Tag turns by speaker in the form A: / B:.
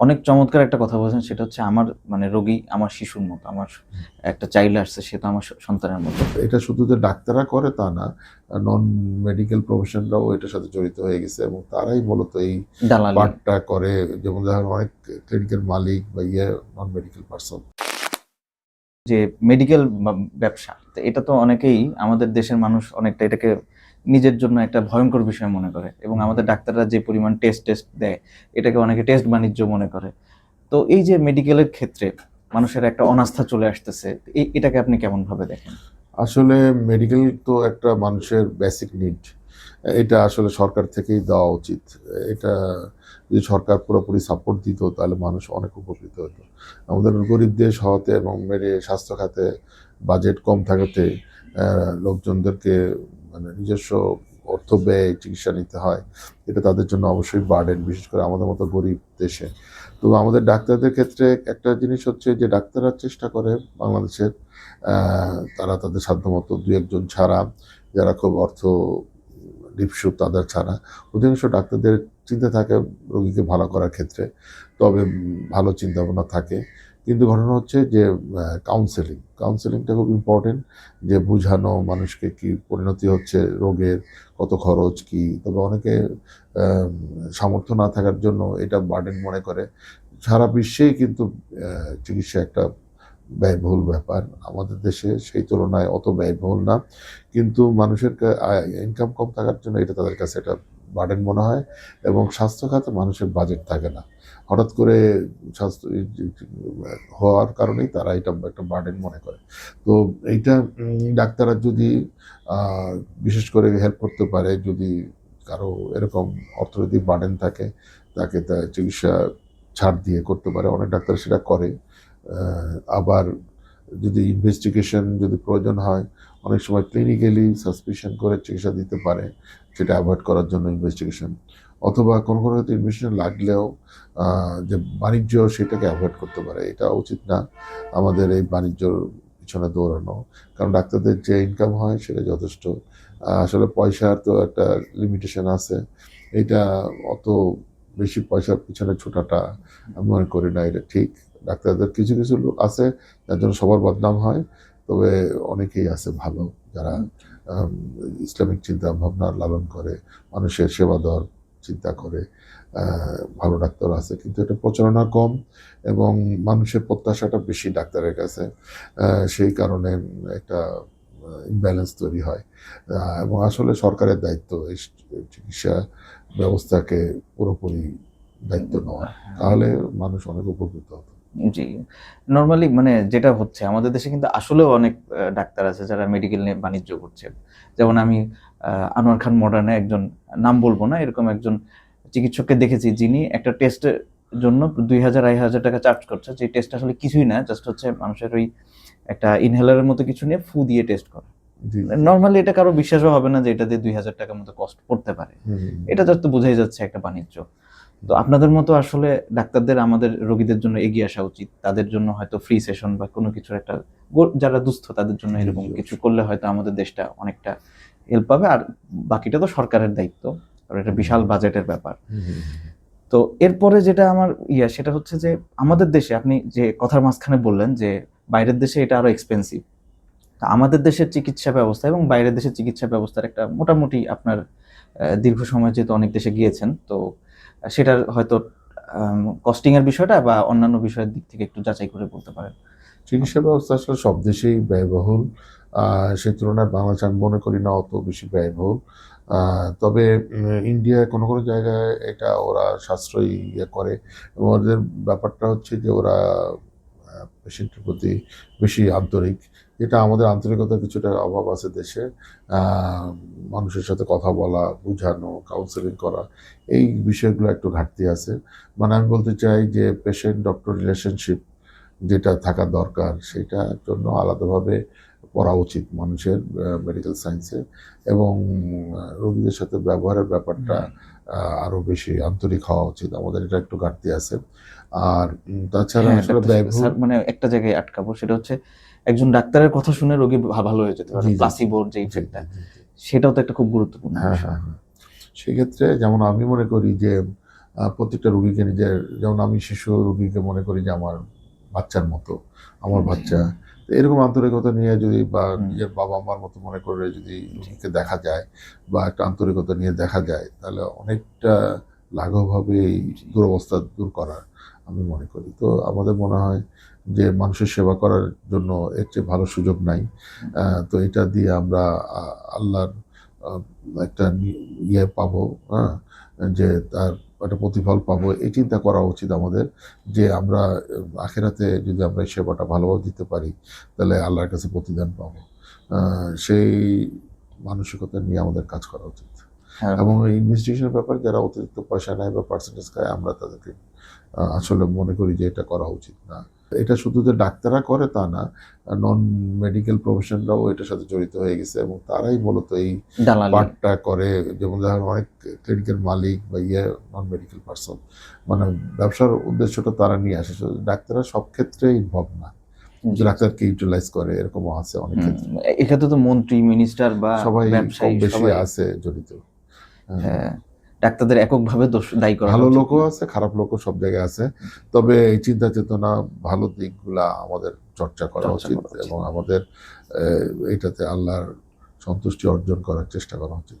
A: অনেক চমৎকার একটা কথা বলছেন সেটা হচ্ছে আমার মানে রোগী আমার শিশুর মতো আমার একটা চাইল্ড আসছে সে তো আমার সন্তানের মতো।
B: এটা শুধু যে ডাক্তাররা করে তা না নন মেডিকেল প্রফেশনরাও এটার সাথে জড়িত হয়ে গেছে এবং তারাই মূলত এই পার্টটা করে যেমন ধরেন অনেক ক্লিনিকের মালিক বা ইয়ে নন মেডিকেল পার্সন
A: যে মেডিকেল ব্যবসা তো এটা তো অনেকেই আমাদের দেশের মানুষ অনেকটা এটাকে নিজের জন্য একটা ভয়ঙ্কর বিষয় মনে করে এবং আমাদের ডাক্তাররা যে পরিমাণ টেস্ট টেস্ট দেয়, এটাকে অনেকে টেস্ট বাণিজ্য মনে করে। তো এই যে মেডিকেলের ক্ষেত্রে মানুষের একটা অনাস্থা চলে আসতেছে এটাকে আপনি কেমন ভাবে দেখেন?
B: আসলে মেডিকেল তো একটা মানুষের বেসিক নিড এটা আসলে সরকার থেকেই দেওয়া উচিত। এটা যদি সরকার পুরোপুরি সাপোর্ট দিত, তাহলে মানুষ অনেক উপকৃত হতো। আমাদের গরিব দেশ হওয়াতে এবং মেরে স্বাস্থ্য খাতে বাজেট কম থাকাতে লোকজনদেরকে মানে নিজস্ব অর্থ ব্যয়, চিকিৎসা নিতে হয়, এটা তাদের জন্য অবশ্যই বার্ডেন বিশেষ করে আমাদের মতো গরিব দেশে। তো আমাদের ডাক্তারদের ক্ষেত্রে একটা জিনিস হচ্ছে যে ডাক্তাররা চেষ্টা করে বাংলাদেশের তারা তাদের সাধ্যমতো দু একজন ছাড়া, যারা খুব অর্থ লিপসু তাদের ছাড়া। অধিকাংশ ডাক্তারদের চিন্তা থাকে রোগীকে ভালো করার ক্ষেত্রে, তবে ভালো চিন্তা ভাবনা থাকে। কিন্তু ঘটনা হচ্ছে যে কাউন্সেলিং কাউন্সেলিংটা খুব ইম্পর্টেন্ট যে বুঝানো মানুষকে কি পরিণতি হচ্ছে রোগের, কত খরচ, কি, তবে অনেকে সামর্থ্য না থাকার জন্য এটা বার্ডেন মনে করে। সারা বিশ্বেই কিন্তু চিকিৎসা একটা ব্যয়বহুল ব্যাপার, আমাদের দেশে সেই তুলনায় অত ব্যয়বহুল না। কিন্তু মানুষের ইনকাম কম থাকার জন্য এটা তাদের কাছে একটা বার্ডেন মনে হয় এবং স্বাস্থ্য খাতে মানুষের বাজেট থাকে না। হঠাৎ করে স্বাস্থ্য হওয়ার কারণেই তারা এটা একটা বার্ডেন মনে করে। তো এইটা ডাক্তাররা যদি বিশেষ করে হেল্প করতে পারে, যদি কারও এরকম অর্থনৈতিক বার্ডেন থাকে, তাকে তা চিকিৎসা ছাড় দিয়ে করতে পারে। অনেক ডাক্তার সেটা করে। আবার যদি ইনভেস্টিগেশন যদি প্রয়োজন হয়, অনেক সময় ক্লিনিক্যালি সাসপিশন করে চিকিৎসা দিতে পারে, সেটা অ্যাভয়েড করার জন্য ইনভেস্টিগেশন অথবা কোনো কোনো ক্ষেত্রে ইনভেস্টিগেশন লাগলেও যে বাণিজ্য সেটাকে অ্যাভয়েড করতে পারে এটা উচিত না আমাদের এই বাণিজ্যর পিছনে দৌড়ানো। কারণ ডাক্তারদের যে ইনকাম হয় সেটা যথেষ্ট। আসলে পয়সার তো একটা লিমিটেশন আছে। এটা অত বেশি পয়সার পিছনে ছোটাটা আমি মনে করি না, এটা ঠিক। ডাক্তারদের কিছু কিছু লোক আছে যার জন্য সবার বদনাম হয়, তবে অনেকেই আছে ভালো যারা ইসলামিক চিন্তা ভাবনা লালন করে, মানুষের সেবা দেওয়ার চিন্তা করে ভালো ডাক্তার আছে, কিন্তু এটা প্রচারণা কম এবং মানুষের প্রত্যাশাটা বেশি ডাক্তারের কাছে সেই কারণে একটা ইমব্যালেন্স তৈরি হয়। এবং আসলে সরকারের দায়িত্ব এই চিকিৎসা ব্যবস্থাকে পুরোপুরি দায়িত্ব নেওয়া। তাহলে মানুষ অনেক উপকৃত হতো।
A: জি। নর্মালি মানে যেটা হচ্ছে আমাদের দেশে কিন্তু আসলেও অনেক ডাক্তার আছে যারা মেডিকেল নিয়ে বাণিজ্য করছে যেমন আমি আনোয়ার খান মডার্নে একজন নাম বলব না এরকম একজন চিকিৎসককে দেখেছি যিনি একটা টেস্টের জন্য দুই হাজার আড়াই হাজার টাকা চার্জ করছে। যে টেস্ট আসলে কিছুই না জাস্ট হচ্ছে মানুষের ওই একটা ইনহেলারের মতো কিছু নিয়ে ফু দিয়ে টেস্ট করে। নর্মালি এটা কারও বিশ্বাসও হবে না যে এটা দিয়ে দুই হাজার টাকার মতো কষ্ট পড়তে পারে। এটা জাস্ট বোঝাই যাচ্ছে একটা বাণিজ্য। তো আপনাদের মতো আসলে ডাক্তারদের আমাদের রোগীদের জন্য এগিয়ে আসা উচিত। তাদের জন্য হয়তো ফ্রি সেশন বা কোনো কিছুর একটা যারা দুস্থ তাদের জন্য এরকম কিছু করলে হয়তো আমাদের দেশটা অনেকটা হেল্প পাবে। আর বাকিটা তো সরকারের দায়িত্ব। আর এটা বিশাল বাজেটের ব্যাপার। তো এরপরে যেটা আমার ইয়া সেটা হচ্ছে যে আমাদের দেশে আপনি যে কথার মাঝখানে বললেন যে বাইরের দেশে এটা আরও এক্সপেন্সিভ আমাদের দেশের চিকিৎসা ব্যবস্থা এবং বাইরের দেশের চিকিৎসা ব্যবস্থার একটা মোটামুটি আপনার দীর্ঘ সময় যেহেতু অনেক দেশে গিয়েছেন তো সেটার হয়তো কস্টিং এর বিষয়টা বা অন্যান্য বিষয়ের দিক থেকে একটু যাচাই করে বলতে পারেন।
B: চিকিৎসা ব্যবস্থা আসলে সব দেশেই ব্যয়বহুল। সে তুলনায় বাংলাদেশ আমি মনে করি না অত বেশি ব্যয়বহুল। তবে ইন্ডিয়ায় কোনো কোনো জায়গায় এটা ওরা সাশ্রয়ী ইয়ে করে। এবং ওদের ব্যাপারটা হচ্ছে যে ওরা পেশেন্টের প্রতি বেশি আন্তরিক। যেটা আমাদের আন্তরিকতার কিছুটা অভাব আছে দেশে। মানুষের সাথে কথা বলা, বোঝানো কাউন্সেলিং করা, এই বিষয়গুলো একটু ঘাটতি আছে। মানে আমি বলতে চাই যে পেশেন্ট ডক্টর রিলেশনশিপ যেটা থাকা দরকার, সেটার জন্য আলাদাভাবে পড়া উচিত মানুষের মেডিকেল সায়েন্সে এবং রোগীদের সাথে ব্যবহারের ব্যাপারটা আরও বেশি আন্তরিক হওয়া উচিত আমাদের এটা একটু ঘাটতি আছে আর তাছাড়া
A: হ্যাঁ,
B: আসলে
A: মানে একটা জায়গায় আটকাবো সেটা হচ্ছে একজন ডাক্তারের কথা শুনে রোগী ভালো হয়ে যেতে পারে। প্লাসিবোর যে ইফেক্টটা। সেটাও তো একটা খুব গুরুত্বপূর্ণ
B: হ্যাঁ। হ্যাঁ হ্যাঁ। সেক্ষেত্রে যেমন আমি মনে করি যে প্রত্যেকটা রুগীকে নিজের যেমন আমি শিশু রুগীকে মনে করি যে আমার বাচ্চার মতো আমার বাচ্চা। তো এরকম আন্তরিকতা নিয়ে যদি বা নিজের বাবা মার মতো মনে করে যদি রুগীকে দেখা যায় বা একটা আন্তরিকতা নিয়ে দেখা যায় তাহলে অনেকটা লাঘব হবে এই দুরবস্থা দূর করার আমি মনে করি। তো আমাদের মনে হয় যে মানুষের সেবা করার জন্য এর চেয়ে ভালো সুযোগ নাই। তো এটা দিয়ে আমরা আল্লাহর একটা ইয়ে পাবো হ্যাঁ? যে তার একটা প্রতিফল পাবো এই চিন্তা করা উচিত আমাদের যে আমরা আখেরাতে যদি আমরা এই সেবাটা ভালোভাবে দিতে পারি তাহলে আল্লাহর কাছে প্রতিদান পাবো। সেই মানসিকতা নিয়ে আমাদের কাজ করা উচিত।
A: হ্যাঁ।
B: এবং এই ইনভেস্টিগেশনের ব্যাপারে যারা অতিরিক্ত পয়সা নেয় বা পার্সেন্টেজ খায় আমরা তাদেরকে আসলে মনে করি যে এটা করা উচিত না। এটা শুধু যে ডাক্তাররা করে তা না নন মেডিকেল প্রফেশনরাও এটার সাথে জড়িত হয়ে গেছে এবং তারাই মূলত এই পার্টটা করে। যেমন ধরেন অনেক ক্লিনিকের মালিক বা ইয়ে নন মেডিকেল পার্সন মানে ব্যবসার উদ্দেশ্যটা তারা নিয়ে আসে। ডাক্তাররা সব ক্ষেত্রে ইনভলভ না। ডাক্তারকে ইউটিলাইজ করে এরকমও আছে অনেক ক্ষেত্রে।
A: এক্ষেত্রে তো মন্ত্রী মিনিস্টার বা
B: সবাই
A: ব্যবসায়ী সবাই
B: আছে জড়িত। হ্যাঁ।
A: ডাক্তারদের এককভাবে দোষ দায়ী করা
B: ভালো লোকও আছে খারাপ লোকও সব জায়গায় আছে। তবে এই চিন্তা চেতনা ভালো দিকগুলা আমাদের চর্চা করা উচিত। এবং আমাদের এটাতে আল্লাহর সন্তুষ্টি অর্জন করার চেষ্টা করা উচিত।